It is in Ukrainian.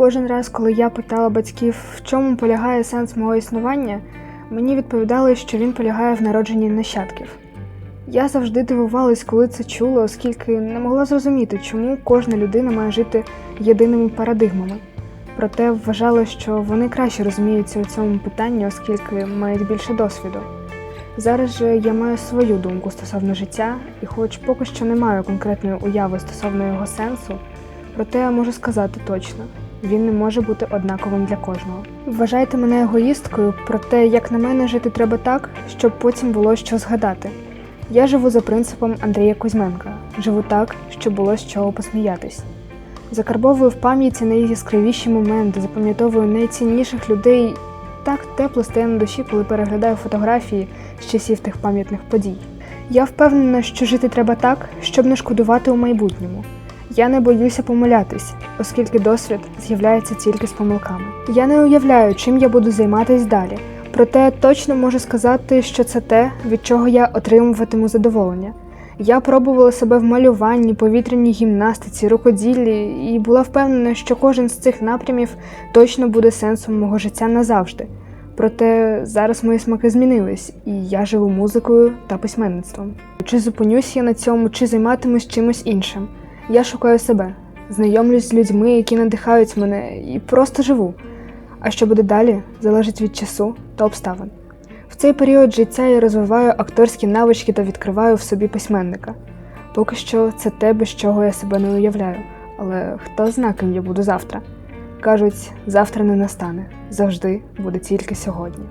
Кожен раз, коли я питала батьків, в чому полягає сенс мого існування, мені відповідали, що він полягає в народженні нащадків. Я завжди дивувалась, коли це чула, оскільки не могла зрозуміти, чому кожна людина має жити єдиними парадигмами. Проте вважала, що вони краще розуміються у цьому питанні, оскільки мають більше досвіду. Зараз же я маю свою думку стосовно життя, і хоч поки що не маю конкретної уяви стосовно його сенсу, проте можу сказати точно, він не може бути однаковим для кожного. Вважайте мене егоїсткою, проте, як на мене, жити треба так, щоб потім було що згадати. Я живу за принципом Андрія Кузьменка, живу так, щоб було з чого посміятись. Закарбовую в пам'яті найяскравіші моменти, запам'ятовую найцінніших людей. Так тепло стає на душі, коли переглядаю фотографії з часів тих пам'ятних подій. Я впевнена, що жити треба так, щоб не шкодувати у майбутньому. Я не боюся помилятись, оскільки досвід з'являється тільки з помилками. Я не уявляю, чим я буду займатись далі, проте точно можу сказати, що це те, від чого я отримуватиму задоволення. Я пробувала себе в малюванні, повітряній гімнастиці, рукоділлі і була впевнена, що кожен з цих напрямів точно буде сенсом мого життя назавжди. Проте зараз мої смаки змінились, і я живу музикою та письменництвом. Чи зупинюсь я на цьому, чи займатимусь чимось іншим? Я шукаю себе, знайомлюсь з людьми, які надихають мене, і просто живу. А що буде далі, залежить від часу та обставин. В цей період життя я розвиваю акторські навички та відкриваю в собі письменника. Поки що це те, без чого я себе не уявляю, але хто зна, ким я буду завтра. Кажуть, завтра не настане, завжди буде тільки сьогодні.